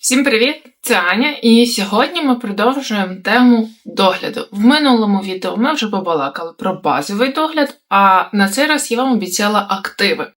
Всім привіт! Це Аня, і сьогодні ми продовжуємо тему догляду. В минулому відео ми вже побалакали про базовий догляд, а на цей раз я вам обіцяла активи.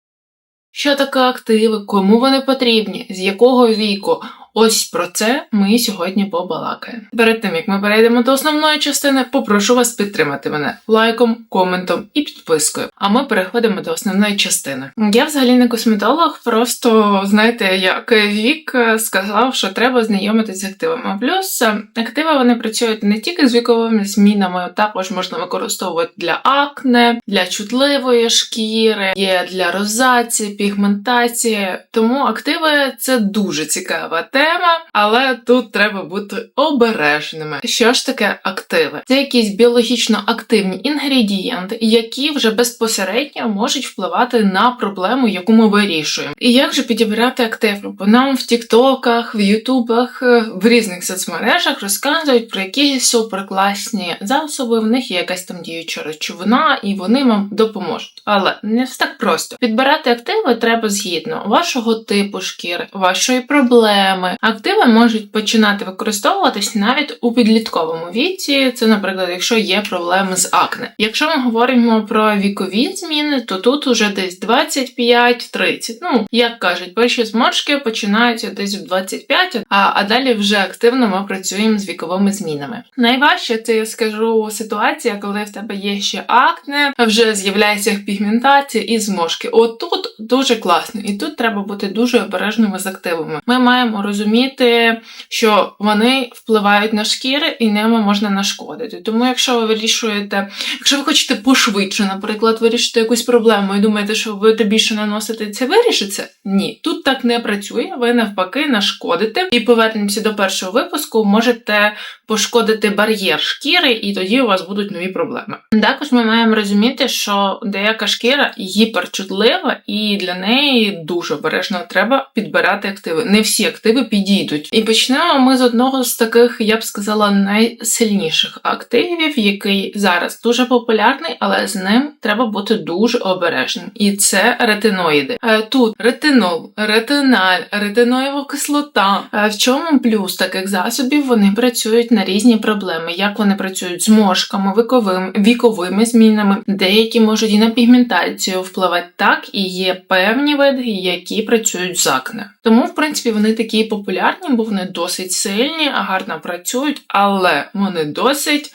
Що таке активи, кому вони потрібні, з якого віку? Ось про це ми сьогодні побалакаємо. Перед тим як ми перейдемо до основної частини, попрошу вас підтримати мене лайком, коментом і підпискою. А ми переходимо до основної частини. Я взагалі не косметолог, просто знаєте, як вік сказав, що треба знайомитися з активами. Плюс е, активи вони працюють не тільки з віковими змінами, також можна використовувати для акне, для чутливої шкіри, є для розації, пігментації. Тому активи це дуже цікава тема, але тут треба бути обережними. Що ж таке активи? Це якісь біологічно активні інгредієнти, які вже безпосередньо можуть впливати на проблему, яку ми вирішуємо. І як же підібрати активи? Бо нам в Тіктоках, в Ютубах, в різних соцмережах розказують про якісь суперкласні засоби, в них є якась там діюча речовина, і вони вам допоможуть. Але не все так просто. Підбирати активи треба згідно вашого типу шкіри, вашої проблеми, Активи можуть починати використовуватись навіть у підлітковому віці. Це, наприклад, якщо є проблеми з акне. Якщо ми говоримо про вікові зміни, то тут уже десь 25-30. Ну, як кажуть, перші зморшки починаються десь в 25, а, а далі вже активно ми працюємо з віковими змінами. Найважче це я скажу ситуація, коли в тебе є ще акне, вже з'являється пігментація і зморшки. От тут дуже класно, і тут треба бути дуже обережними з активами. Ми маємо розуміти розуміти, що вони впливають на шкіри і ними можна нашкодити. Тому, якщо ви вирішуєте, якщо ви хочете пошвидше, наприклад, вирішити якусь проблему і думаєте, що ви більше наносите це вирішиться, ні, тут так не працює. Ви навпаки нашкодите. І повернемося до першого випуску, можете пошкодити бар'єр шкіри, і тоді у вас будуть нові проблеми. Також ми маємо розуміти, що деяка шкіра гіперчутлива, і для неї дуже обережно треба підбирати активи. Не всі активи підійдуть. І почнемо ми з одного з таких, я б сказала, найсильніших активів, який зараз дуже популярний, але з ним треба бути дуже обережним. І це ретиноїди. Е, тут ретинол, ретиналь, ретиноєва кислота. Е, в чому плюс таких засобів вони працюють на різні проблеми, як вони працюють з мошками, віковими, віковими змінами, деякі можуть і на пігментацію впливати так, і є певні види, які працюють з акне. Тому, в принципі, вони такі популярні популярні, бо вони досить сильні, гарно працюють, але вони досить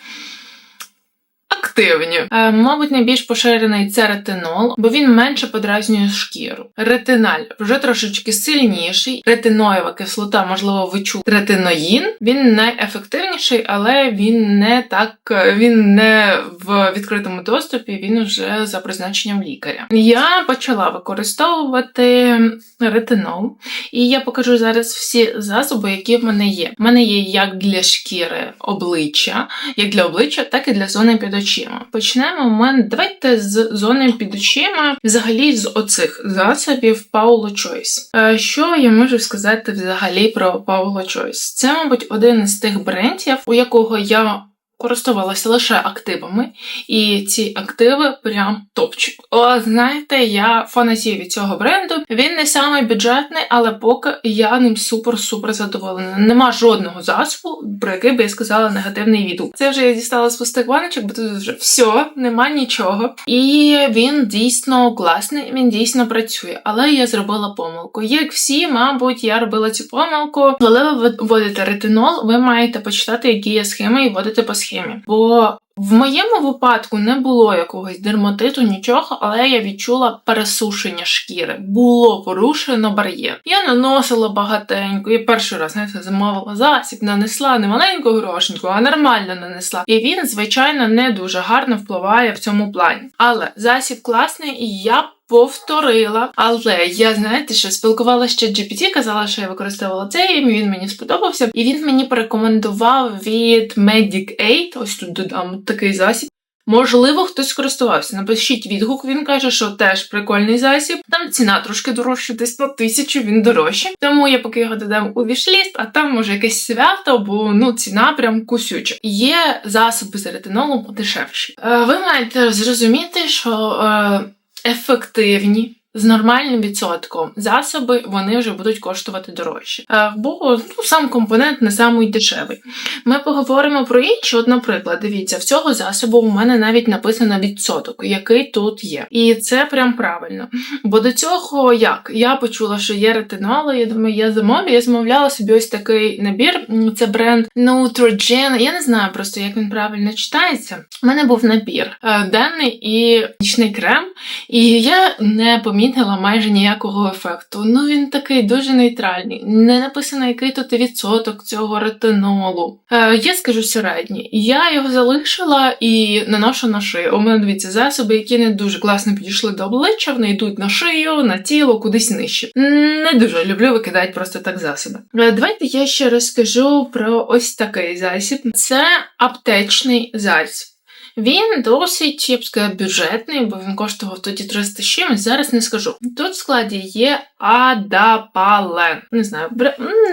активні. Е, мабуть, найбільш поширений це ретинол, бо він менше подразнює шкіру. Ретиналь вже трошечки сильніший. Ретиноєва кислота, можливо, ви чули. Ретиноїн він найефективніший, але він не так, він не в відкритому доступі, він вже за призначенням лікаря. Я почала використовувати ретинол, і я покажу зараз всі засоби, які в мене є. У мене є як для шкіри обличчя, як для обличчя, так і для зони під очима. Почнемо ми. Давайте з зони під очима, взагалі з оцих засобів Paolo Choice. Що я можу сказати взагалі про Paolo Choice? Це, мабуть, один з тих брендів, у якого я користувалася лише активами, і ці активи прям топчик. О, знаєте, я фанатію від цього бренду. Він не самий бюджетний, але поки я ним супер-супер задоволена. Нема жодного засобу, про який би я сказала негативний відгук. Це вже я дістала з пустих баночок, бо тут вже все, нема нічого. І він дійсно класний, він дійсно працює. Але я зробила помилку. Як всі, мабуть, я робила цю помилку. Коли ви вводите ретинол, ви маєте почитати, які є схеми, і вводити по схемі. Бо в моєму випадку не було якогось дерматиту, нічого, але я відчула пересушення шкіри. Було порушено бар'єр. Я наносила багатенько. Я перший раз знаєте, замовила засіб, нанесла не маленьку грошеньку, а нормально нанесла. І він, звичайно, не дуже гарно впливає в цьому плані. Але засіб класний, і я повторила. Але я, знаєте, що спілкувалася ще GPT, казала, що я використовувала цей, він мені сподобався. І він мені порекомендував від Medic 8, ось тут додам такий засіб. Можливо, хтось користувався. Напишіть відгук, він каже, що теж прикольний засіб. Там ціна трошки дорожча, десь по тисячу він дорожче. Тому я поки його додам у вішліст, а там може якесь свято, бо ну ціна прям кусюча. Є засоби з ретинолом подешевші. Е, ви маєте зрозуміти, що. Е, ефективні з нормальним відсотком засоби вони вже будуть коштувати дорожче. Бо ну, сам компонент не самий дешевий. Ми поговоримо про інші. От, наприклад, дивіться, в цього засобу у мене навіть написано відсоток, який тут є. І це прям правильно. Бо до цього як? Я почула, що є ретиноли, я думаю, я замовлю. Я замовляла собі ось такий набір. Це бренд Neutrogen. Я не знаю просто, як він правильно читається. У мене був набір е, денний і нічний крем, і я не помітила майже ніякого ефекту. Ну він такий дуже нейтральний. Не написано, який тут відсоток цього ретинолу. Е, я скажу середній. Я його залишила і наношу на шию. У мене дивіться засоби, які не дуже класно підійшли до обличчя, вони йдуть на шию, на тіло, кудись нижче. Не дуже люблю викидати просто так засоби. Е, Давайте я ще розкажу про ось такий засіб. Це аптечний засіб. Він досить, я б сказала, бюджетний, бо він коштував тоді 300 з чимось, зараз не скажу. Тут в складі є адапален. Не знаю,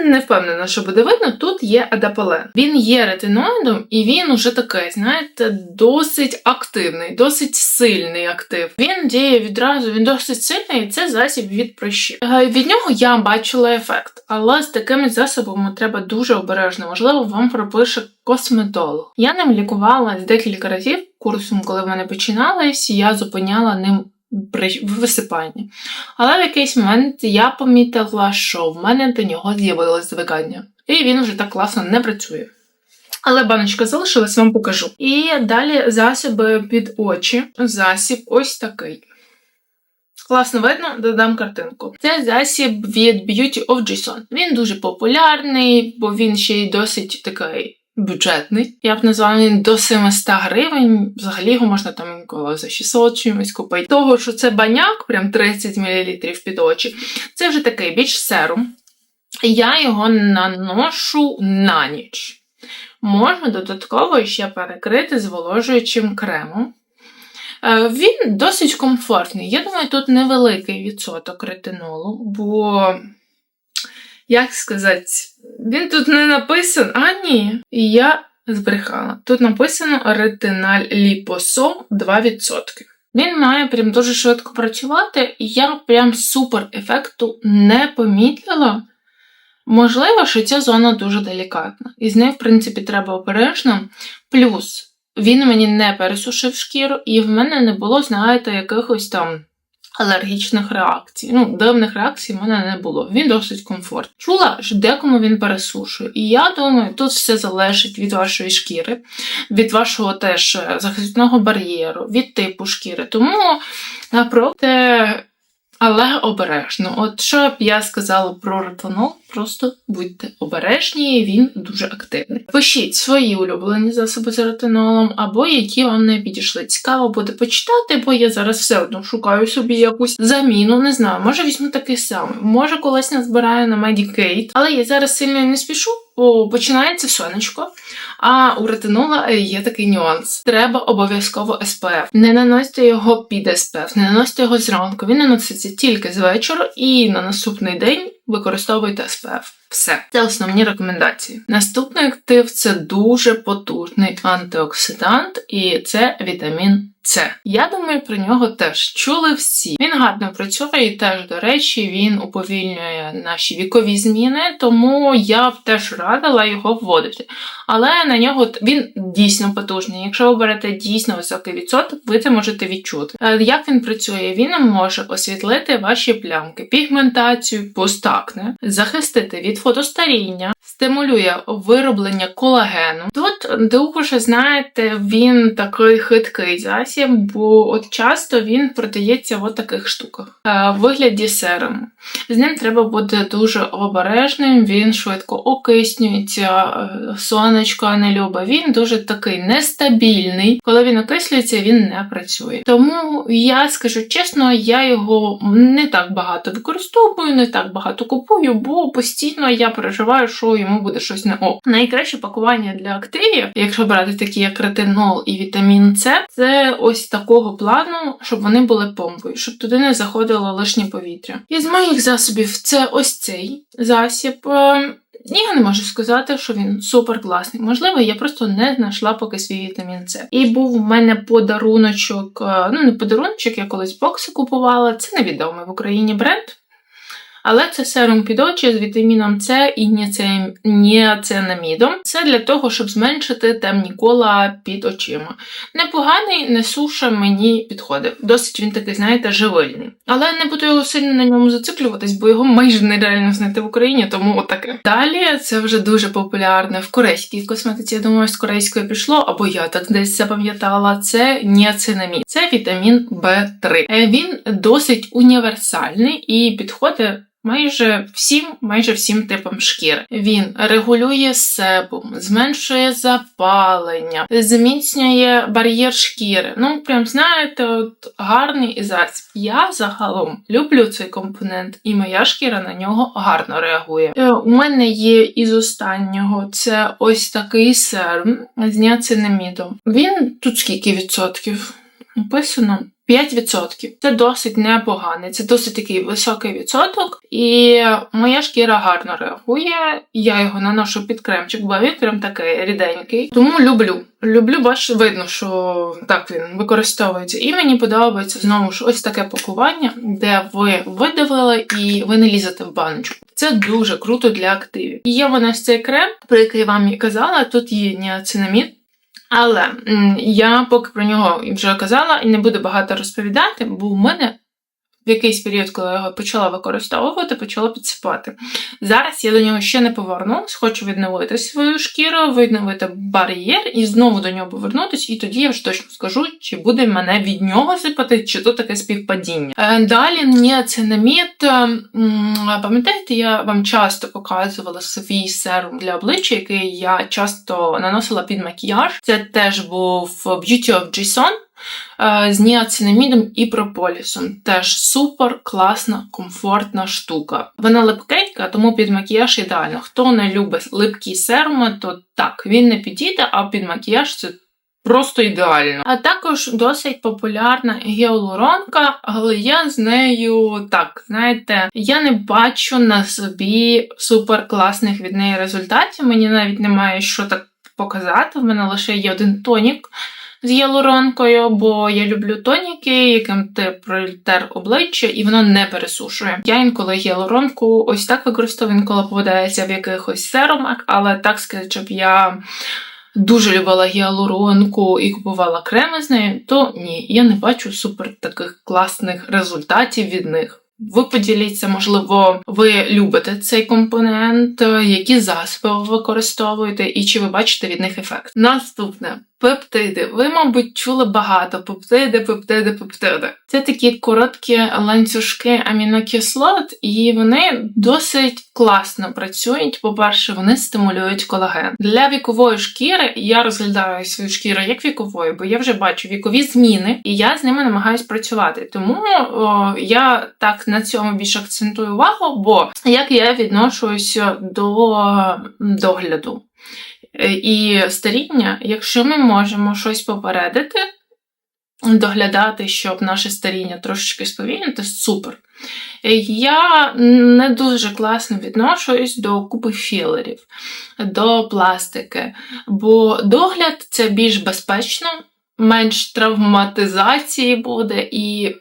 не впевнена, що буде видно. Тут є адапален. Він є ретиноїдом, і він уже такий, знаєте, досить активний, досить сильний актив. Він діє відразу, він досить сильний, і це засіб від прищів. Е, Від нього я бачила ефект, але з такими засобами треба дуже обережно. Можливо, вам пропише косметолог. Я ним лікувалась декілька разів курсом, коли в мене починалось, я зупиняла ним висипання. Але в якийсь момент я помітила, що в мене до нього з'явилось звикання. І він вже так класно не працює. Але баночка залишилась, вам покажу. І далі засоби під очі. Засіб ось такий. Класно видно, додам картинку. Це засіб від Beauty of Jason. Він дуже популярний, бо він ще й досить такий бюджетний. Я б назвала він до 700 гривень. Взагалі його можна там інколи за 600 чимось купити. Того, що це баняк, прям 30 мл під очі. Це вже такий більш серум. Я його наношу на ніч. Можна додатково ще перекрити зволожуючим кремом. Е, Він досить комфортний. Я думаю, тут невеликий відсоток ретинолу, бо, як сказати, він тут не написан. А, ні. І я збрехала. Тут написано ретиналь ліпосом 2%. Він має прям дуже швидко працювати, і я прям супер ефекту не помітила. Можливо, що ця зона дуже делікатна, і з нею, в принципі, треба обережно. Плюс він мені не пересушив шкіру, і в мене не було, знаєте, якихось там алергічних реакцій. Ну, дивних реакцій в мене не було. Він досить комфортний. Чула, що декому він пересушує. І я думаю, тут все залежить від вашої шкіри, від вашого теж е, захисного бар'єру, від типу шкіри. Тому напроти. Але обережно. От що б я сказала про ретинол, просто будьте обережні, він дуже активний. Пишіть свої улюблені засоби з ретинолом, або які вам не підійшли. Цікаво буде почитати, бо я зараз все одно шукаю собі якусь заміну. Не знаю, може візьму такий самий, може колись назбираю на Medicaid, але я зараз сильно не спішу. Починається сонечко, а у ретинола є такий нюанс. Треба обов'язково SPF. Не наносьте його під SPF, не наносьте його зранку. Він наноситься тільки з вечора, і на наступний день використовуйте SPF. Все, це основні рекомендації. Наступний актив це дуже потужний антиоксидант, і це вітамін С. Я думаю, про нього теж чули всі. Він гарно працює і теж, до речі, він уповільнює наші вікові зміни, тому я б теж радила його вводити. Але на нього він дійсно потужний. Якщо ви берете дійсно високий відсоток, ви це можете відчути. Е, Як він працює? Він може освітлити ваші плямки, пігментацію, постакне, захистити від фотостаріння, стимулює вироблення колагену. Тут дуже, знаєте, він такий хиткий засіб, бо от часто він продається в таких штуках е, в вигляді серуму. З ним треба бути дуже обережним, він швидко окиснюється, е, сонечко не любить. Він дуже такий нестабільний. Коли він окислюється, він не працює. Тому я скажу чесно, я його не так багато використовую, не так багато купую, бо постійно я переживаю, що йому буде щось не ок. Найкраще пакування для активів, якщо брати такі як ретинол і вітамін С, це ось такого плану, щоб вони були помпою, щоб туди не заходило лишнє повітря. Із моїх засобів це ось цей засіб. Я не можу сказати, що він супер класний. Можливо, я просто не знайшла поки свій вітамін С. І був в мене подаруночок, е, ну не подаруночок, я колись бокси купувала. Це невідомий в Україні бренд. Але це серум під очі з вітаміном С і ніацинамідом. Це для того, щоб зменшити темні кола під очима. Непоганий, не суша мені підходив. Досить він такий, знаєте, живильний. Але не буду його сильно на ньому зациклюватись, бо його майже нереально знайти в Україні, тому отаке. Далі це вже дуже популярне в корейській косметиці. Я думаю, з корейської пішло, або я так десь запам'ятала. Це ніацинамід. Це вітамін В3. Е, Він досить універсальний і підходить. Майже всім, майже всім типам шкіри. Він регулює себум, зменшує запалення, зміцнює бар'єр шкіри. Ну, прям знаєте, от гарний засіб. Я загалом люблю цей компонент, і моя шкіра на нього гарно реагує. Е, У мене є із останнього це ось такий серум з ніацинамідом. Він тут скільки відсотків? Написано 5%. Це досить непоганий, це досить такий високий відсоток, і моя шкіра гарно реагує. Я його наношу під кремчик, бо він прям такий ріденький. Тому люблю. Люблю, бач, видно, що так він використовується. І мені подобається знову ж ось таке пакування, де ви видавили і ви не лізете в баночку. Це дуже круто для активів. І є в нас цей крем, про який вам і казала. Тут є ніацинамід. Але я поки про нього вже казала і не буду багато розповідати, бо у мене в якийсь період, коли я його почала використовувати, почала підсипати. Зараз я до нього ще не повернулась, хочу відновити свою шкіру, відновити бар'єр і знову до нього повернутися, і тоді я вже точно скажу, чи буде мене від нього сипати, чи то таке співпадіння. Е, Далі ніацинамід. е, м, Пам'ятаєте, я вам часто показувала свій серум для обличчя, який я часто наносила під макіяж. Це теж був Beauty of Jason е, з ніацинамідом і прополісом. Теж супер класна, комфортна штука. Вона липкенька, тому під макіяж ідеально. Хто не любить липкі серуми, то так, він не підійде, а під макіяж це. Просто ідеально. А також досить популярна гіалуронка, але я з нею так, знаєте, я не бачу на собі супер класних від неї результатів. Мені навіть немає що так показати. В мене лише є один тонік з гіалуронкою, бо я люблю тоніки, яким ти притер обличчя, і воно не пересушує. Я інколи гіалуронку ось так використовую, інколи попадається в якихось серумах, але так сказати, щоб я. Дуже любила гіалуронку і купувала креми з нею, то ні, я не бачу супер таких класних результатів від них. Ви поділіться, можливо, ви любите цей компонент, які засоби ви використовуєте, і чи ви бачите від них ефект. Наступне пептиди. Ви, мабуть, чули багато пептиди, пептиди, пептиди. Це такі короткі ланцюжки амінокислот, і вони досить класно працюють. По-перше, вони стимулюють колаген. Для вікової шкіри я розглядаю свою шкіру як віковою, бо я вже бачу вікові зміни, і я з ними намагаюсь працювати. Тому о, я так на цьому більше акцентую увагу, бо як я відношусь до догляду. Е, І старіння, якщо ми можемо щось попередити, доглядати, щоб наше старіння трошечки сповільнити, супер. Е, Я не дуже класно відношусь до купи філерів, до пластики, бо догляд це більш безпечно, менш травматизації буде і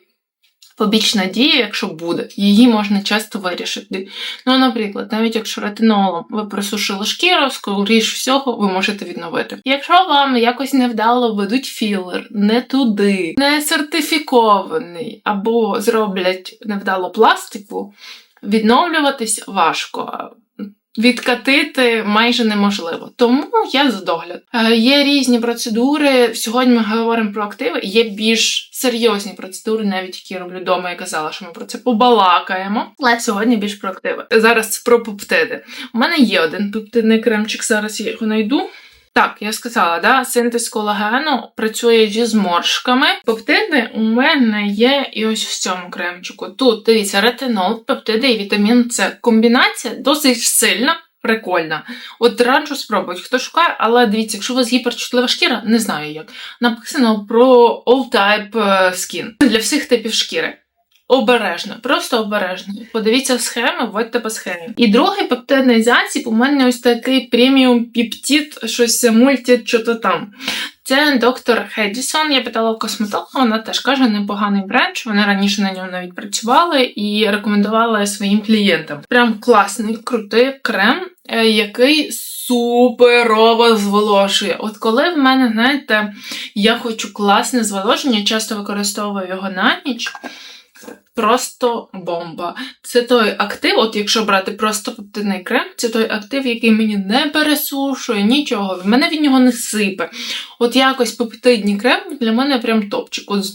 побічна дія, якщо буде, її можна часто вирішити. Ну, наприклад, навіть якщо ретинолом ви просушили шкіру, скоріш всього ви можете відновити. Якщо вам якось невдало ведуть філер, не туди, не сертифікований, або зроблять невдало пластику, відновлюватись важко. Відкатити майже неможливо, тому я за догляд. Е, Є різні процедури. Сьогодні ми говоримо про активи. Є більш серйозні процедури, навіть які я роблю вдома. Я казала, що ми про це побалакаємо. Але сьогодні більш про активи. Зараз про пептиди. У мене є один пептидний кремчик. Зараз я його знайду. Так, я сказала, да, синтез колагену працює зі зморшками. Пептиди у мене є і ось в цьому кремчику. Тут дивіться, ретинол, пептиди і вітамін С. Комбінація досить сильна. Прикольна. От раджу спробувати, хто шукає, але дивіться, якщо у вас гіперчутлива шкіра, не знаю як. Написано про all type е, skin для всіх типів шкіри. Обережно, просто обережно. Подивіться схеми, вводьте по схемі. І другий пептидний засіб у мене ось такий преміум піптід, щось мульті, що то там. Це доктор Хедісон. Я питала у косметолога, вона теж каже, непоганий бренд. що Вони раніше на ньому навіть працювали і рекомендували своїм клієнтам. Прям класний, крутий крем, е, який суперово зволожує. От коли в мене, знаєте, я хочу класне зволоження, часто використовую його на ніч. Просто бомба. Це той актив, от якщо брати просто пептидний крем, це той актив, який мені не пересушує нічого, в мене від нього не сипе. От якось пептидний крем для мене прям топчик. От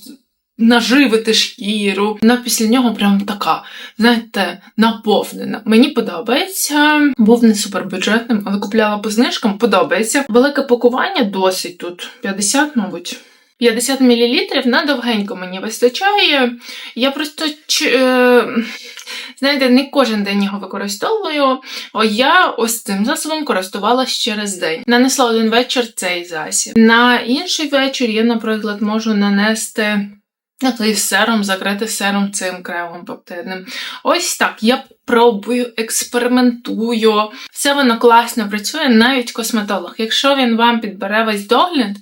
наживити шкіру. Вона після нього прям така, знаєте, наповнена. Мені подобається. Був не супербюджетним, але купляла по знижкам. Подобається. Велике пакування досить тут. 50, мабуть. 50 мл на довгенько мені вистачає. Я просто е, знаєте, не кожен день його використовую. О, я ось цим засобом користувалась через день. Нанесла один вечір цей засіб. На інший вечір я, наприклад, можу нанести. Такий сером, закрити сером цим кремом пептидним. Ось так. Я пробую, експериментую. Все воно класно працює, навіть косметолог. Якщо він вам підбере весь догляд,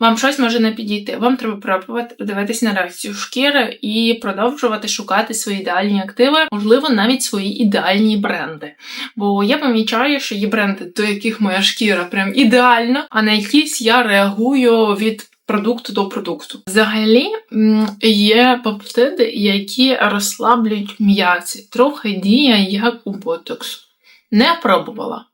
вам щось може не підійти. Вам треба пробувати дивитись на реакцію шкіри і продовжувати шукати свої ідеальні активи, можливо, навіть свої ідеальні бренди. Бо я помічаю, що є бренди, до яких моя шкіра прям ідеальна, а на якісь я реагую від продукту до продукту. Взагалі є пептиди, які розслаблюють м'ясі. Трохи діє як у ботоксу. Не пробувала.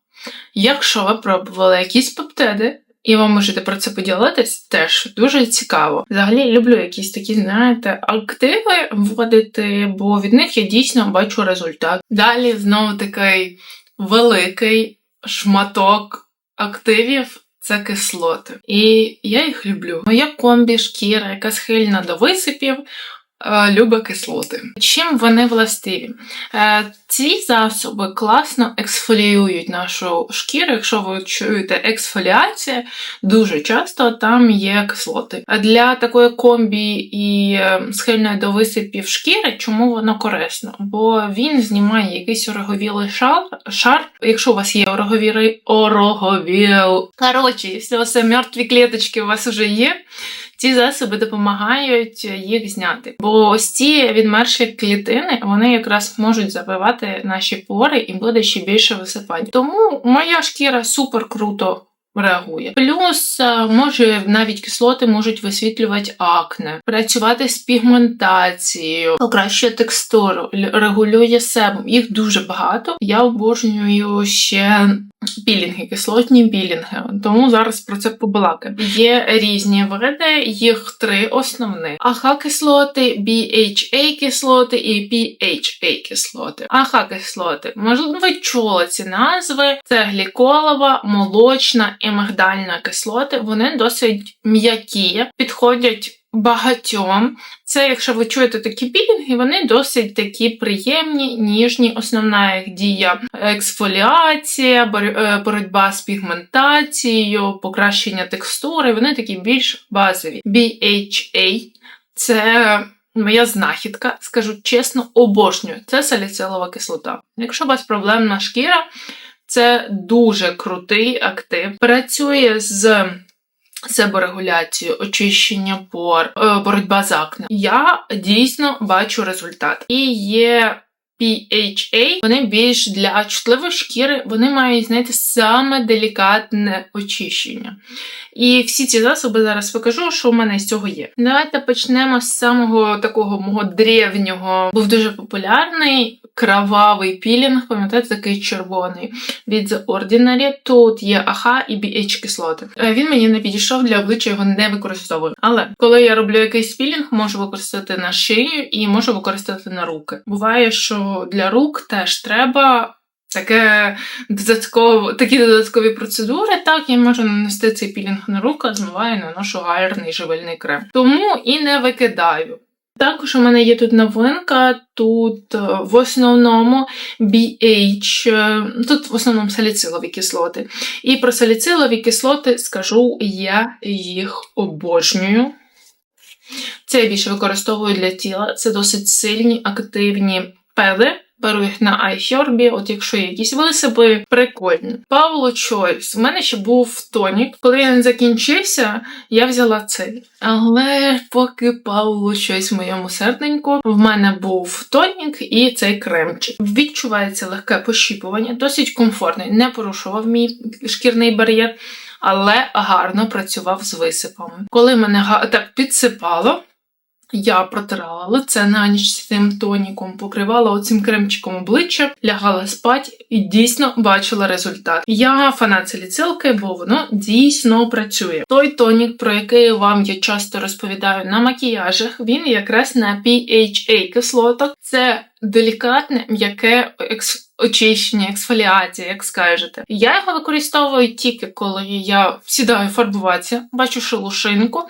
Якщо ви пробували якісь пептиди, і ви можете про це поділитись, теж дуже цікаво. Взагалі люблю якісь такі, знаєте, активи вводити, бо від них я дійсно бачу результат. Далі знову такий великий шматок активів це кислоти. І я їх люблю. Моя комбі шкіра, яка схильна до висипів, Е, любить кислоти. Чим вони властиві? Е, ці засоби класно ексфоліюють нашу шкіру. Якщо ви чуєте ексфоліація, дуже часто там є кислоти. Для такої комбі і е, схильної до висипів шкіри, чому воно корисно? Бо він знімає якийсь ороговілий шар. шар. Якщо у вас є ороговілий ороговіл. Коротше, якщо все мертві клеточки у вас вже є. Ці засоби допомагають їх зняти. Бо ось ці відмерші клітини вони якраз можуть забивати наші пори і буде ще більше висипань. Тому моя шкіра супер круто. Реагує. Плюс е, може навіть кислоти можуть висвітлювати акне, працювати з пігментацією, покращує текстуру, регулює себум. Їх дуже багато. Я обожнюю ще Пілінги, кислотні пілінги, тому зараз про це побалакаю. Є різні види, їх три основних: АХ-кислоти, BHA кислоти і PHA кислоти. АХ-кислоти, можливо, ви чули ці назви: це гліколова, молочна і мигдальна кислоти. Вони досить м'які, підходять багатьом. Це, якщо ви чуєте такі пілінги, вони досить такі приємні, ніжні. Основна їх дія ексфоліація, е, боротьба з пігментацією, покращення текстури, вони такі більш базові. BHA це. Моя знахідка, скажу чесно, обожнюю. Це саліцилова кислота. Якщо у вас проблемна шкіра, це дуже крутий актив. Працює з себорегуляцію, очищення пор, е, боротьба з акне. Я дійсно бачу результат. І є PHA, вони більш для чутливої шкіри, вони мають, знаєте, саме делікатне очищення. І всі ці засоби зараз покажу, що в мене з цього є. Давайте почнемо з самого такого мого древнього, був дуже популярний кровавий пілінг, пам'ятаєте, такий червоний від The Ordinary. Тут є АХ і BH кислоти. Е, він мені не підійшов для обличчя, його не використовую. Але коли я роблю якийсь пілінг, можу використати на шию і можу використати на руки. Буває, що для рук теж треба. Таке додатково, такі додаткові процедури, так я можу нанести цей пілінг на руку, змиваю, наношу гарний живильний крем. Тому і не викидаю. Також у мене є тут новинка, тут е, в основному BH, е, тут в основному саліцилові кислоти. І про саліцилові кислоти скажу, я їх обожнюю. Це я більше використовую для тіла. Це досить сильні, активні педи. Беру їх на iHerb, от якщо є якісь висипи, прикольні. Павло Чойс. У мене ще був тонік. Коли він закінчився, я взяла цей. Але поки Павло щось в моєму серденьку, в мене був тонік і цей кремчик. Відчувається легке пощіпування, досить комфортний, не порушував мій шкірний бар'єр, але гарно працював з висипами. Коли мене так підсипало. Я протирала лице на ніч цим тоніком, покривала оцим кремчиком обличчя, лягала спать і дійсно бачила результат. Я фанат саліцилки, бо воно дійсно працює. Той тонік, про який вам я часто розповідаю на макіяжах, він якраз на PHA кислотах. Це делікатне, м'яке екс... очищення, ексфоліація, як скажете. Я його використовую тільки коли я сідаю фарбуватися, бачу шелушинку,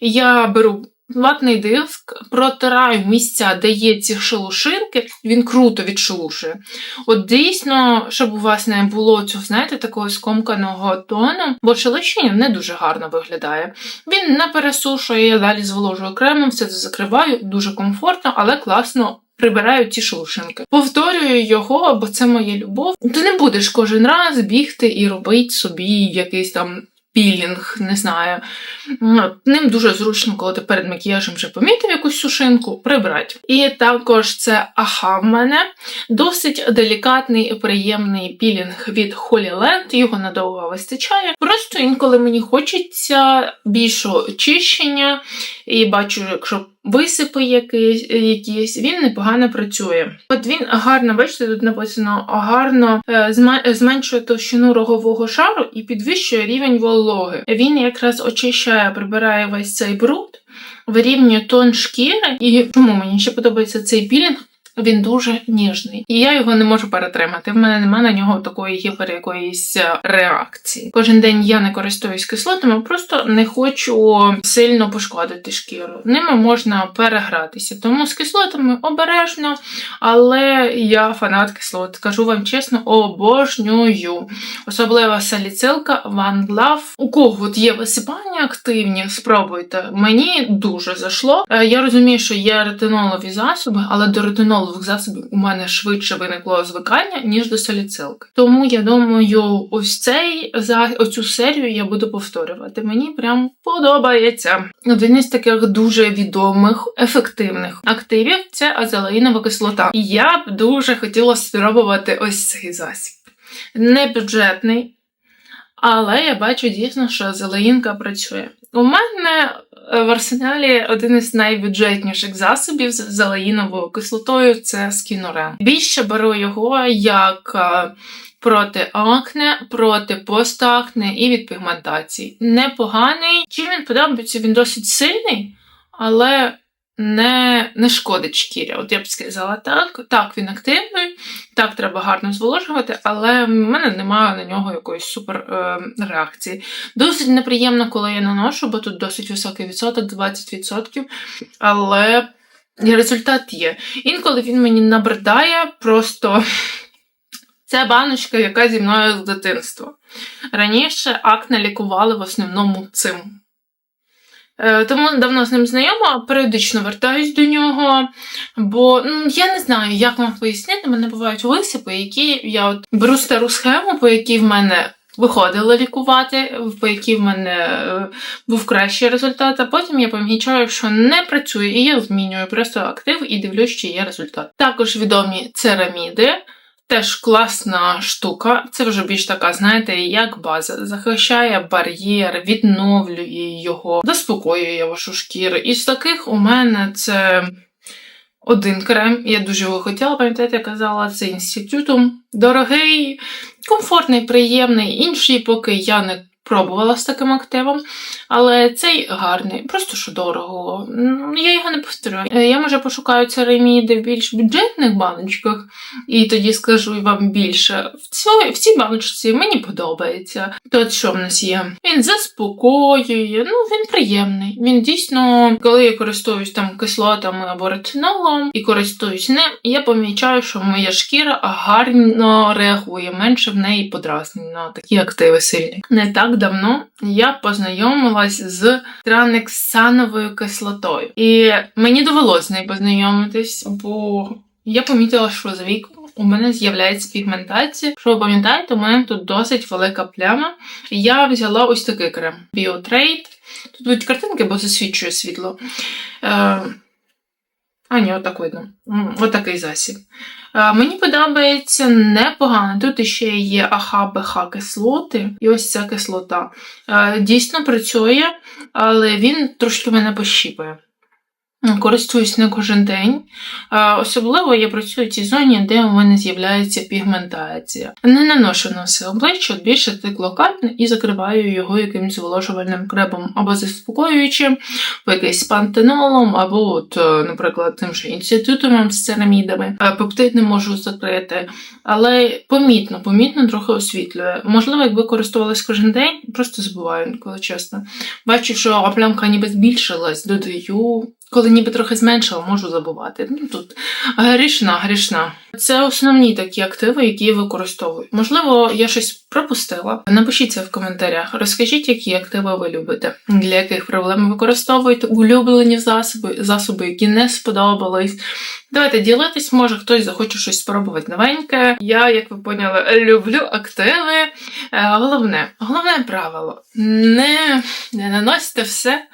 я беру. Ватний диск, протираю місця, де є ці шелушинки, він круто відшелушує. От дійсно, щоб у вас не було цього, знаєте, такого скомканого тону, бо шелушення не дуже гарно виглядає. Він не пересушує, я далі зволожую кремом, все це закриваю, дуже комфортно, але класно. Прибираю ці шелушинки. Повторюю його, бо це моя любов. Ти не будеш кожен раз бігти і робити собі якийсь там пілінг, не знаю. Ну, Ним дуже зручно, коли ти перед макіяжем вже помітив якусь сушинку, прибрати. І також це аха в мене. Досить делікатний і приємний пілінг від Holy Land, його надовго вистачає. Просто інколи мені хочеться більшого очищення, і бачу, якщо висипи якісь, якісь, він непогано працює. От він гарно, бачите, тут написано гарно е, зменшує товщину рогового шару і підвищує рівень вологи. Він якраз очищає, прибирає весь цей бруд, вирівнює тон шкіри. І чому мені ще подобається цей пілінг? Він дуже ніжний, і я його не можу перетримати. В мене немає на нього такої гіпер якоїсь е, реакції. Кожен день я не користуюсь кислотами, просто не хочу сильно пошкодити шкіру. Ними можна перегратися. Тому з кислотами обережно, але я фанат кислот. Кажу вам чесно, обожнюю. Особливо саліцилка One Love. У кого от є висипання активні, спробуйте. Мені дуже зайшло. Е, Я розумію, що є ретинолові засоби, але до ретинолових засобів у мене швидше виникло звикання, ніж до саліцилки. Тому я думаю, ось цей за оцю серію я буду повторювати. Мені прям подобається. Один із таких дуже відомих, ефективних активів це азелаїнова кислота. І я б дуже хотіла спробувати ось цей засіб. Не бюджетний, але я бачу дійсно, що зелеїнка працює. У мене в арсеналі один із найбюджетніших засобів з алаїновою кислотою це скінорен. Більше беру його як е, проти акне, проти постакне і від пігментації. Непоганий. Чим він подобається? Він досить сильний, але не, не шкодить шкірі. От я б сказала так. Так, він активний, так, треба гарно зволожувати, але в мене немає на нього якоїсь супер е, реакції. Досить неприємно, коли я наношу, бо тут досить високий відсоток, 20%, але результат є. Інколи він мені набридає, просто це баночка, яка зі мною з дитинства. Раніше акне лікували в основному цим. Е, Тому давно з ним знайома, періодично вертаюсь до нього, бо ну, я не знаю, як вам пояснити, в мене бувають висипи, які я от беру стару схему, по якій в мене виходило лікувати, по якій в мене е, був кращий результат, а потім я помічаю, що не працює, і я змінюю просто актив і дивлюсь, чи є результат. Також відомі цераміди. Теж класна штука, це вже більш така, знаєте, як база. Захищає бар'єр, відновлює його, заспокоює вашу шкіру. І з таких у мене це один крем. Я дуже його хотіла, пам'ятаєте, я казала, це інститутом. Дорогий, комфортний, приємний. Інший, поки я не пробувала з таким активом, але цей гарний, просто що дорого. Я його не повторюю. Е, Я може пошукаю цераміди в більш бюджетних баночках, і тоді скажу вам більше. В цій, в цій баночці мені подобається. То що в нас є? Він заспокоює, ну він приємний. Він дійсно, коли я користуюсь там кислотами або ретинолом і користуюсь ним, я помічаю, що моя шкіра гарно реагує, менше в неї подразнень на такі активи сильні. Не так давно я познайомилась з транексановою кислотою. І мені довелося з нею познайомитись, бо я помітила, що з віком у мене з'являється пігментація. Що ви пам'ятаєте, у мене тут досить велика пляма. Я взяла ось такий крем Biotrade. Тут будуть картинки, бо засвідчує світло. Е, а, ні, отак видно. Отакий засіб. Е, Мені подобається непогано. Тут ще є АХ-БХ кислоти, і ось ця кислота. Е, Дійсно працює, але він трошки мене пощіпує. Користуюсь не кожен день. Особливо я працюю в цій зоні, де у мене з'являється пігментація. Не наношу на все обличчя, більше так локально і закриваю його якимось зволожувальним кремом або заспокоюючим, або якийсь пантенолом, або, от, е, наприклад, тим же інститутом з церамідами. Е, Пептид не можу закрити, але помітно, помітно трохи освітлює. Можливо, якби користувалась кожен день, просто забуваю, коли чесно. Бачу, що плямка ніби збільшилась, додаю. Коли ніби трохи зменшила, можу забувати. Ну тут грішна, грішна. Це основні такі активи, які я використовую. Можливо, я щось пропустила. Напишіть це в коментарях. Розкажіть, які активи ви любите, для яких проблем використовуєте улюблені засоби, засоби, які не сподобались. Давайте ділитись, може хтось захоче щось спробувати новеньке. Я, як ви поняли, люблю активи. Е, Головне, головне правило: не, не наносьте все,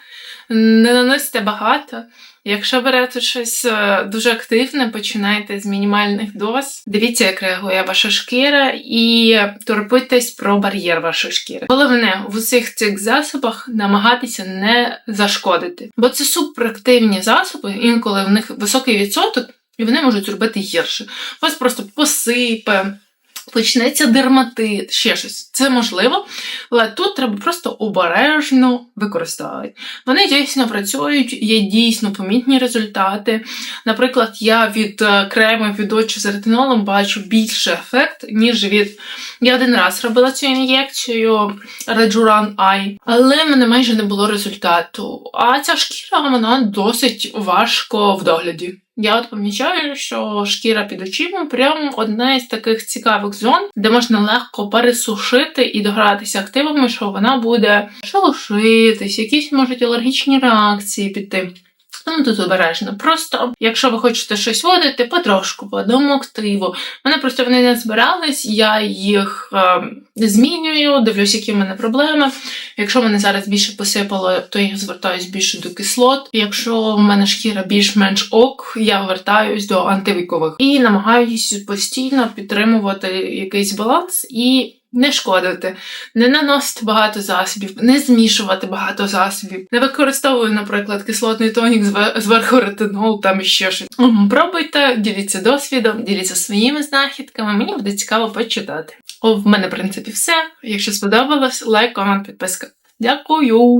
не наносьте багато. Якщо берете щось е, дуже активне, починайте з мінімальних доз. Дивіться, як реагує ваша шкіра, і турбуйтесь про бар'єр вашої шкіри. Головне в усіх цих засобах намагатися не зашкодити, бо це суперактивні засоби, інколи в них високий відсоток, і вони можуть зробити гірше. Вас просто посипе. Почнеться дерматит, ще щось. Це можливо, але тут треба просто обережно використовувати. Вони дійсно працюють, є дійсно помітні результати. Наприклад, я від е, крему від очі з ретинолом бачу більше ефект, ніж від. Я один раз робила цю ін'єкцію Rejuran Eye, але в мене майже не було результату. А ця шкіра вона досить важко в догляді. Я от помічаю, що шкіра під очима прям одна із таких цікавих зон, де можна легко пересушити і догратися активами, що вона буде шелушитись, якісь можуть алергічні реакції піти. Тому тут обережно. Просто, якщо ви хочете щось водити, потрошку, по одному активу. Мене просто вони не збирались, я їх е, змінюю, дивлюсь, які в мене проблеми. Якщо мене зараз більше посипало, то я звертаюсь більше до кислот. Якщо в мене шкіра більш-менш ок, я вертаюсь до антивікових і намагаюся постійно підтримувати якийсь баланс і. Не шкодити, не наносити багато засобів, не змішувати багато засобів, не використовую, наприклад, кислотний тонік зверху ретинол, там ще щось. Пробуйте, діліться досвідом, діліться своїми знахідками. Мені буде цікаво почитати. О, в мене, в принципі, все. Якщо сподобалось, лайк, комент, підписка. Дякую!